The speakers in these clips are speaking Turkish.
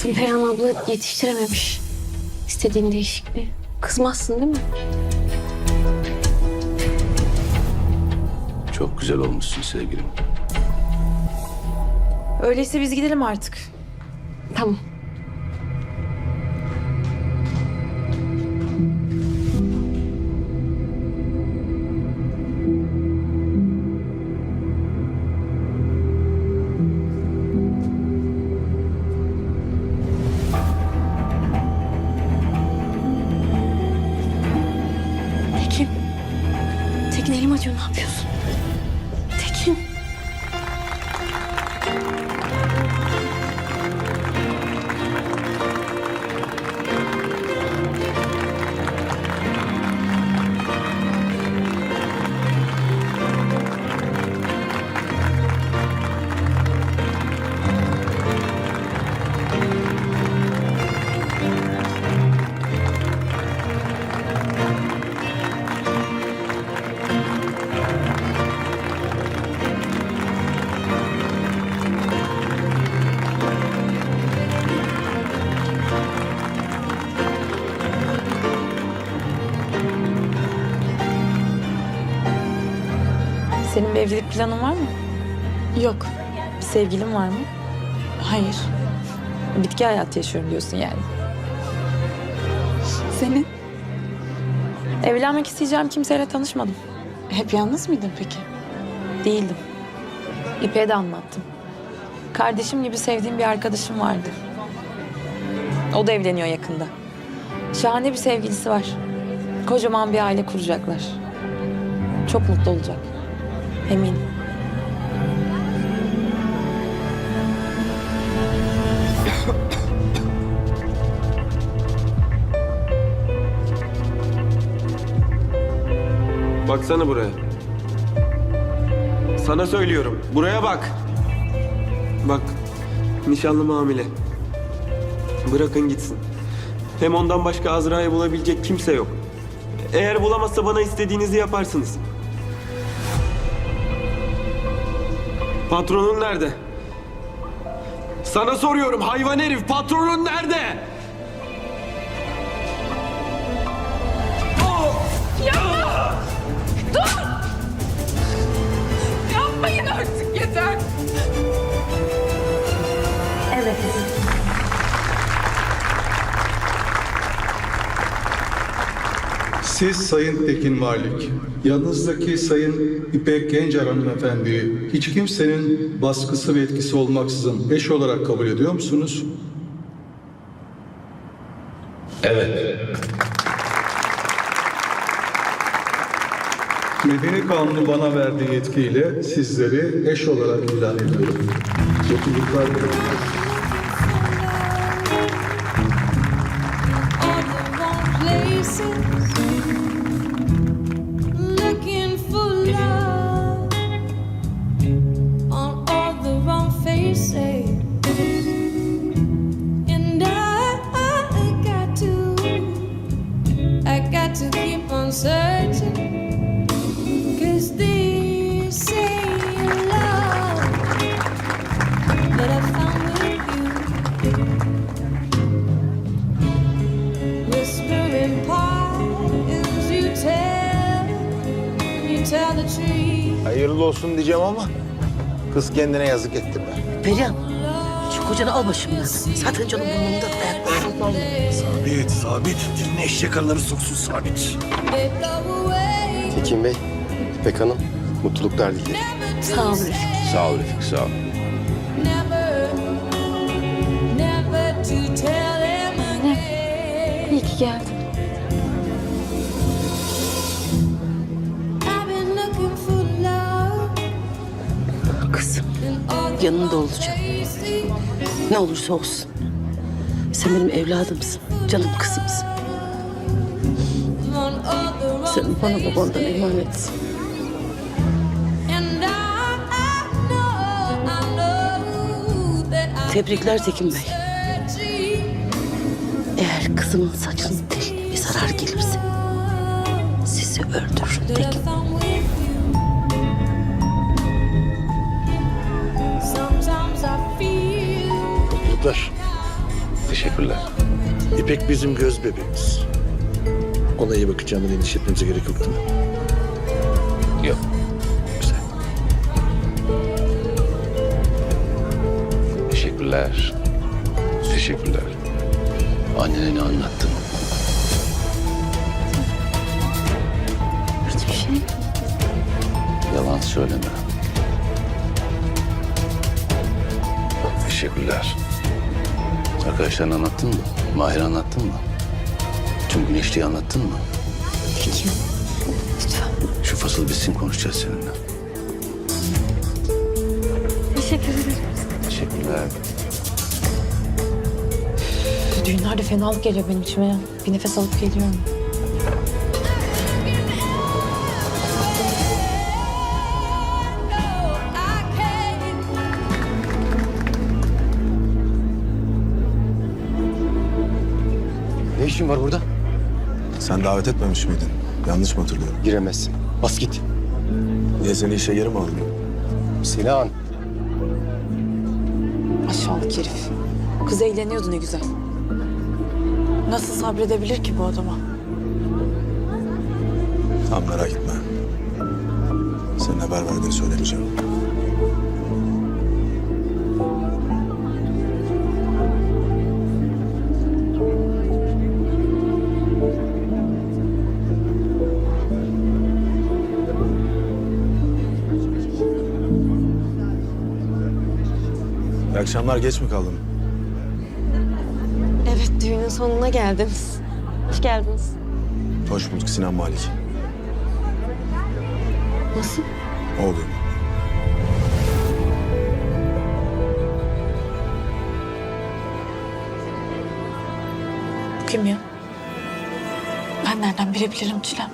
Hayatım Perihan abla yetiştirememiş. İstediğin değişikliği. Kızmazsın değil mi? Çok güzel olmuşsun sevgilim. Öyleyse biz gidelim artık. Tamam. Evlilik planın var mı? Yok. Bir sevgilin var mı? Hayır. Bitki hayatı yaşıyorum diyorsun yani. Senin? Evlenmek isteyeceğim kimseyle tanışmadım. Hep yalnız mıydın peki? Değildim. İpek'e de anlattım. Kardeşim gibi sevdiğim bir arkadaşım vardı. O da evleniyor yakında. Şahane bir sevgilisi var. Kocaman bir aile kuracaklar. Çok mutlu olacak. Eminim. Baksana buraya. Sana söylüyorum. Buraya bak. Bak. Nişanlım hamile. Bırakın gitsin. Hem ondan başka Azra'yı bulabilecek kimse yok. Eğer bulamazsa bana istediğinizi yaparsınız. Patronun nerede? Sana soruyorum hayvan herif patronun nerede? Siz Sayın Tekin Malik, yanınızdaki Sayın İpek Gencer hanımefendiyi hiç kimsenin baskısı ve etkisi olmaksızın eş olarak kabul ediyor musunuz? Evet. Medeni Kanunu bana verdiği yetkiyle sizleri eş olarak ilan ediyorum. Mutluluklar diliyorum. Hayırlı olsun diyeceğim ama kız kendine yazık etti be. Perihan, şu kocanı al başımdan. Zaten canım burnumda ayaklarım olmuyor. Sabit, sabit. Diline eşek arıları soksun sabit. Tekin Bey, İpek Hanım, mutluluklar dilerim. Sağ ol Refik. Sağ ol Refik sağ ol. never, never to tell them again. İyi ki geldin. Yanında olacağım. ne olursa olsun. Sen benim evladımsın, canım kızımsın. Sen bana babandan emanetsin. Tebrikler Tekin Bey. Eğer kızımın saçının teline bir zarar gelirse sizi öldürürüm Tekin. found Mutluluklar. Teşekkürler. İpek bizim göz bebeğimiz. Ona iyi bakacağından endişe etmemize gerek yok değil mi? Yok. Güzel. Teşekkürler. Teşekkürler. Annene ne anlattın? Hiçbir şey. Yalan söyleme. Teşekkürler. Arkadaşlarına anlattın mı? Mahir anlattın mı? Tüm güneşliği anlattın mı? Tekin. Lütfen. Şu fasıl bitsin konuşacağız seninle. Teşekkür ederim. Teşekkürler. Düğünlerde fenalık geliyor benim içime. Bir nefes alıp geliyorum. Var burada? Sen davet etmemiş miydin? Yanlış mı hatırlıyorum? Giremezsin. Bas git. Niye seni işe geri mi aldın? Sinan. Aşağılık herif. Kız eğleniyordu ne güzel. Nasıl sabredebilir ki bu adama? Tamam merak etme. Senin haber verdiğini söylemeyeceğim. Akşamlar geç mi kaldın? Evet düğünün sonuna geldiniz. Hoş geldiniz. Hoş bulduk Sinan Malik. Nasıl? Oğlum. Bu kim ya? Ben nereden bilebilirim Çilem?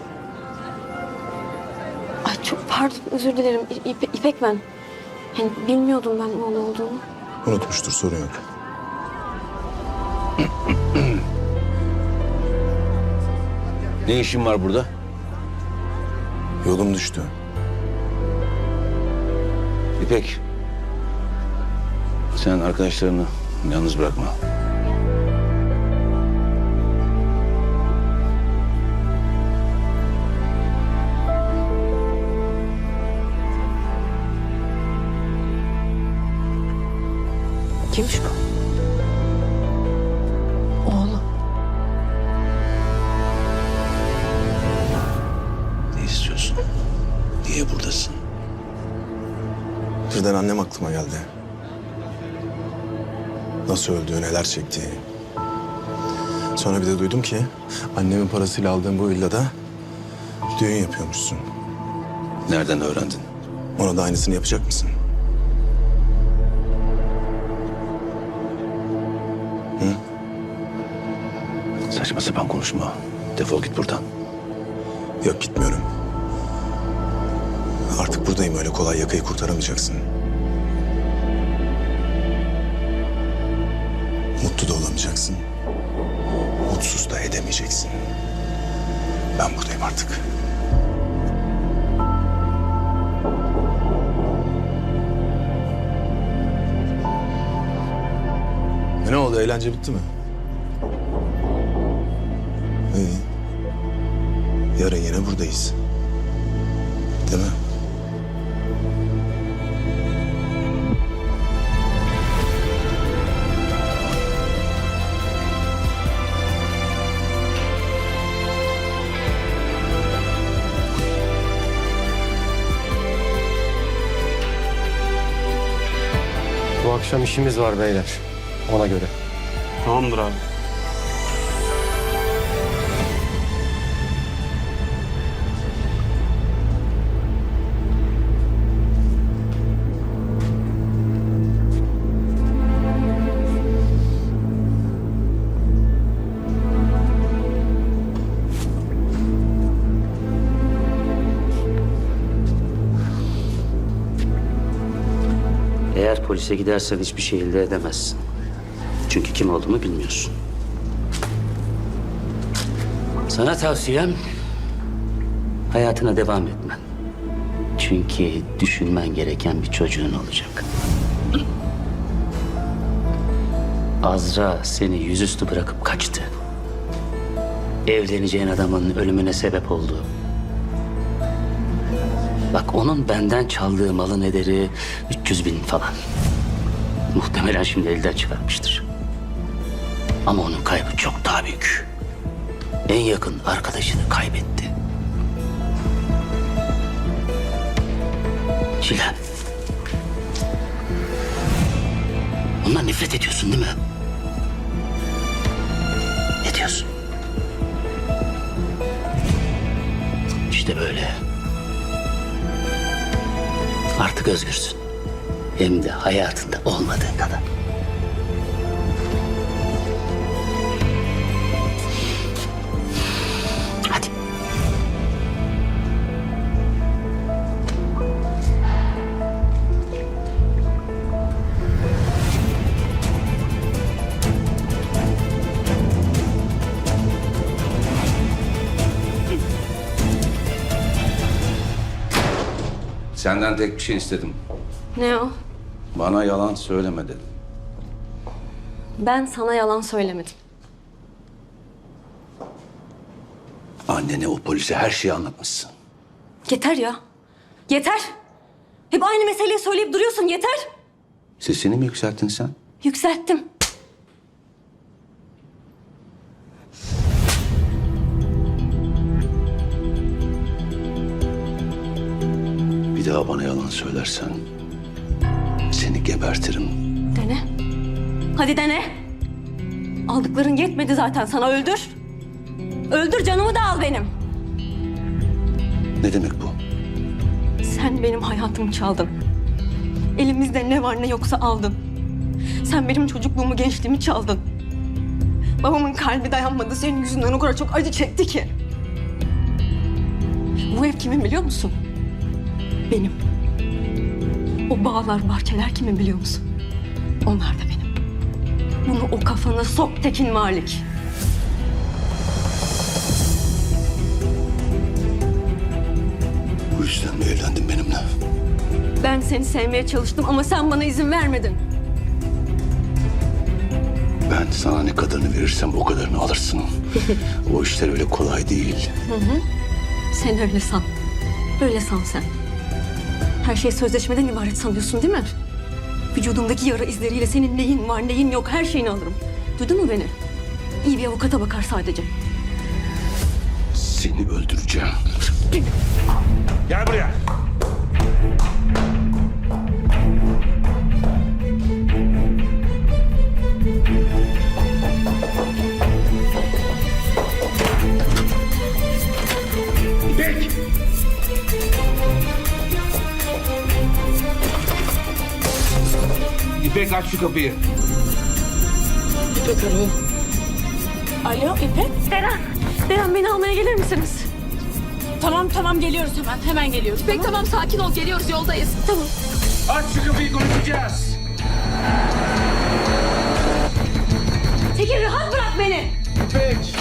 Ay çok pardon özür dilerim. İ- İpe- İpek ben. Yani bilmiyordum ben oğlu olduğunu. Unutmuştur sorun yok. Ne işin var burada? Yolum düştü. İpek. Sen arkadaşlarını yalnız bırakma. Kimmiş bu? Oğlu. Ne istiyorsun? Niye buradasın? Birden annem aklıma geldi. Nasıl öldüğü, neler çektiği. Sonra bir de duydum ki annemin parasıyla aldığım bu villada düğün yapıyormuşsun. Nereden öğrendin? Ona da aynısını yapacak mısın? Saçma sapan konuşma. Defol git buradan. Yok gitmiyorum. Artık buradayım öyle kolay yakayı kurtaramayacaksın. Mutlu da olamayacaksın. Mutsuz da edemeyeceksin. Ben buradayım artık. Ne oldu? Eğlence bitti mi? Yarın yine buradayız. Değil mi? Bu akşam işimiz var beyler. Ona göre. Tamamdır abi. Polise gidersen hiçbir şey elde edemezsin. Çünkü kim olduğumu bilmiyorsun. Sana tavsiyem hayatına devam etmen. Çünkü düşünmen gereken bir çocuğun olacak. Azra seni yüzüstü bırakıp kaçtı. Evleneceğin adamın ölümüne sebep oldu. Bak onun benden çaldığı malın ederi 300 bin falan. Muhtemelen şimdi elden çıkarmıştır. Ama onun kaybı çok daha büyük. En yakın arkadaşını kaybetti. Çilen. Ondan nefret ediyorsun değil mi? Ediyorsun. İşte böyle. Artık özgürsün. Hem de hayatında olmadığın kadar. Hadi. Senden tek bir şey istedim. Ne o? Bana yalan söyleme dedim. Ben sana yalan söylemedim. Annene o polise her şeyi anlatmışsın. Yeter ya. Yeter. Hep aynı meseleyi söyleyip duruyorsun yeter. Sesini mi yükselttin sen? Yükselttim. Bir daha bana yalan söylersen gebertirim. Dene. Hadi dene. Aldıkların yetmedi zaten sana öldür. Öldür canımı da al benim. Ne demek bu? Sen benim hayatımı çaldın. Elimizde ne var ne yoksa aldın. Sen benim çocukluğumu, gençliğimi çaldın. Babamın kalbi dayanmadı. Senin yüzünden o kadar çok acı çekti ki. Bu ev kimin biliyor musun? Benim. O bağlar, bahçeler kimin biliyor musun? Onlar da benim. Bunu o kafana sok Tekin Malik. Bu yüzden mi evlendin benimle? Ben seni sevmeye çalıştım ama sen bana izin vermedin. Ben sana ne kadarını verirsem o kadarını alırsın. o işler öyle kolay değil. Sen öyle san. Öyle san sen. Her şey sözleşmeden ibaret sanıyorsun değil mi? Vücudundaki yara izleriyle senin neyin var neyin yok her şeyini alırım. Duydun mu beni? İyi bir avukata bakar sadece. Seni öldüreceğim. Gel buraya. İpek aç şu kapıyı. Alo İpek. Deren, Deren beni almaya gelir misiniz? Tamam tamam geliyoruz hemen. Hemen geliyoruz. İpek tamam sakin ol geliyoruz yoldayız. Tamam. Aç şu kapıyı konuşacağız. Tekin rahat bırak beni. İpek!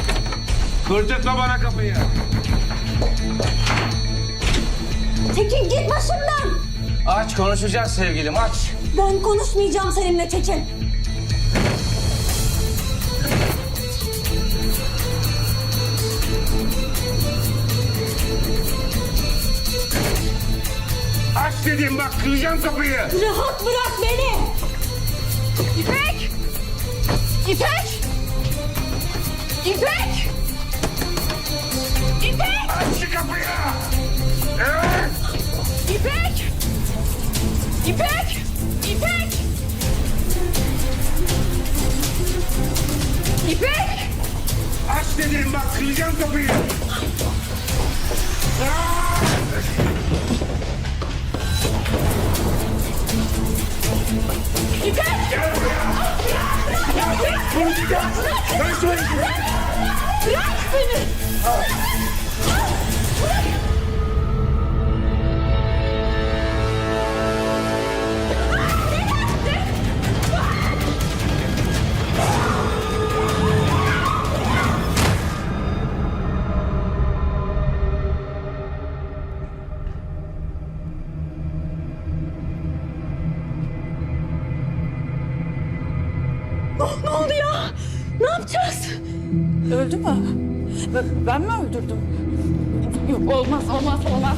Kırdırtma bana kapıyı. Tekin git başımdan. Aç konuşacağız sevgilim aç. Ben konuşmayacağım seninle Tekin. Aç dedim bak kıracağım kapıyı. Rahat bırak beni. İpek! İpek! İpek! İpek! İpek! İpek! İpek! Aç dedim bak kıracağım kapıyı. İpek! Gel buraya. Konuşacağız. Ben söyleyeceğim. Bırak beni! Ne Ben, mi öldürdüm? Yok olmaz olmaz olmaz.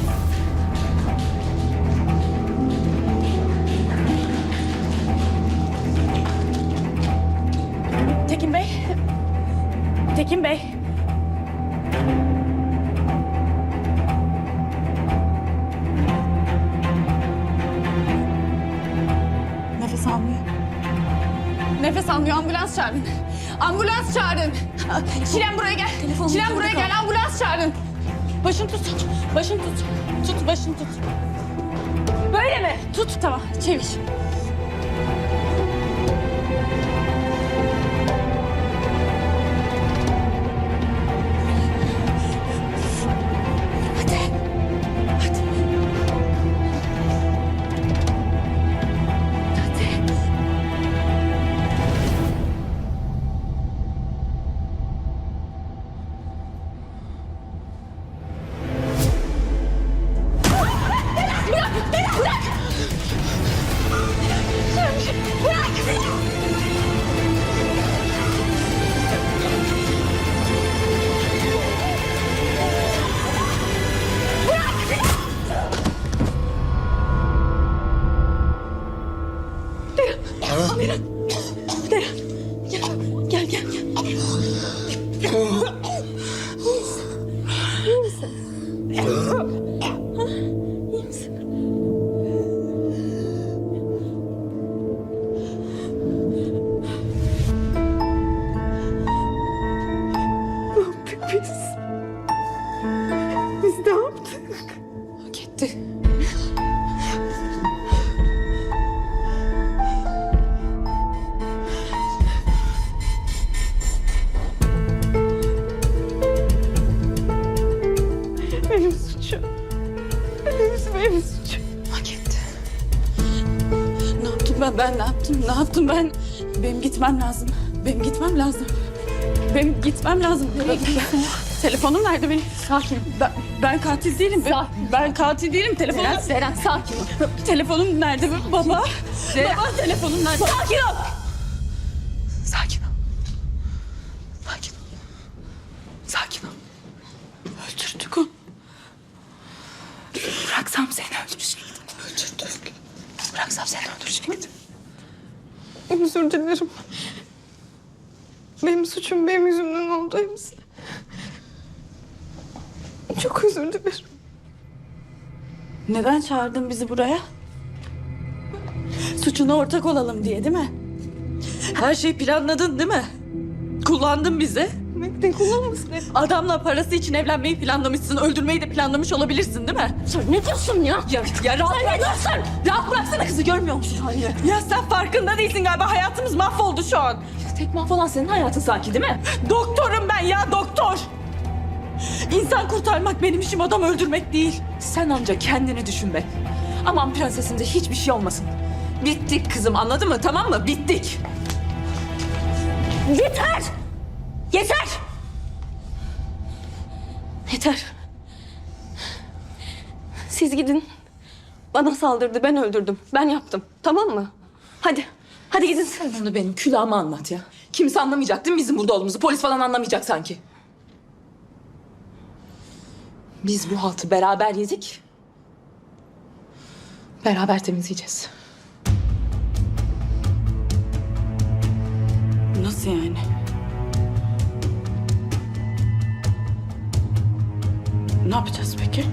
Tekin Bey. Tekin Bey. Nefes almıyor. Nefes almıyor. Ambulans çağırın. Ambulans çağırın. Çilem buraya gel. Çilem buraya gel. Ambulans çağırın. Başını tut. Başını tut. Tut başını tut. Böyle mi? Tut tamam. Çevir. Gel Benim suçum. Hepsi benim suçum. Hak etti. Ne yaptım ben? Ben ne yaptım? Ne yaptım ben? Benim gitmem lazım. Benim gitmem lazım. Benim gitmem lazım. Nereye gidiyorsun? Telefonum nerede benim? Sakin. Ben, ben katil değilim. Ben, ben katil değilim. Telefonum... Seren, Seren sakin ol. Telefonum nerede baba? Baba telefonum nerede? Sakin ol. Sakin ol. Sakin ol. Sakin ol. Öldürdük onu. Bıraksam seni öldürecektim. Öldürdük. Bıraksam seni öldürecektim. Özür dilerim. Benim suçum benim yüzümden oldu hepsi. Çok özür dilerim. Neden çağırdın bizi buraya? Suçuna ortak olalım diye değil mi? Her şeyi planladın değil mi? Kullandın bizi. Ne kullanmasın? Adamla parası için evlenmeyi planlamışsın. Öldürmeyi de planlamış olabilirsin değil mi? Sen ne diyorsun ya? Ya, ya rahat bırak. Rahat bıraksana kızı görmüyor musun? Hayır. Ya sen farkında değilsin galiba. Hayatımız mahvoldu şu an. Tek mahvolan senin hayatın sanki değil mi? Doktorum ben ya doktor. İnsan kurtarmak benim işim adam öldürmek değil. Sen ancak kendini düşün be. Aman prensesimize hiçbir şey olmasın. Bittik kızım anladın mı tamam mı? Bittik. Yeter! Yeter! Yeter. Siz gidin. Bana saldırdı, ben öldürdüm. Ben yaptım. Tamam mı? Hadi. Hadi gidin. Sen bunu benim külahıma anlat ya. Kimse anlamayacak değil mi bizim burada olduğumuzu? Polis falan anlamayacak sanki. Biz bu haltı beraber yedik. Beraber temizleyeceğiz. Nasıl yani? Ne yapacağız peki?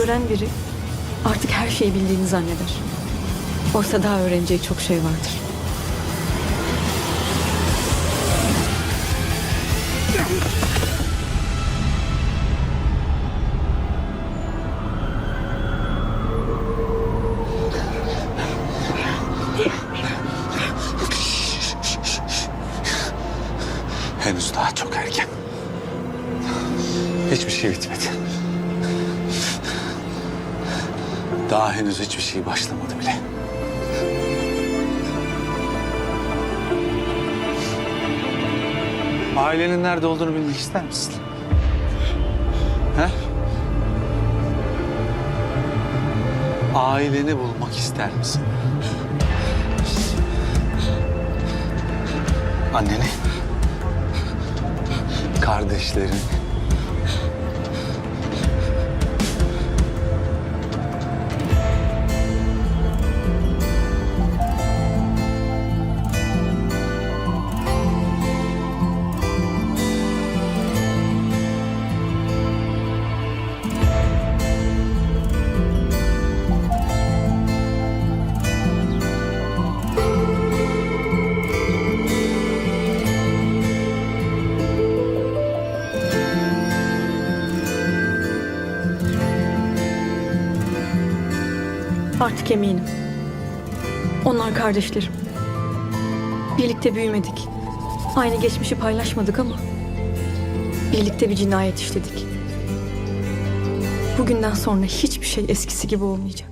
Gören biri artık her şeyi bildiğini zanneder. Oysa daha öğreneceği çok şey vardır. Henüz daha çok erken. Hiçbir şey bitmedi. Daha henüz hiçbir şey başlamadı bile. Ailenin nerede olduğunu bilmek ister misin? He? Aileni bulmak ister misin? Anneni? Kardeşlerin? Artık eminim. Onlar kardeşlerim. Birlikte büyümedik. Aynı geçmişi paylaşmadık ama birlikte bir cinayet işledik. Bugünden sonra hiçbir şey eskisi gibi olmayacak.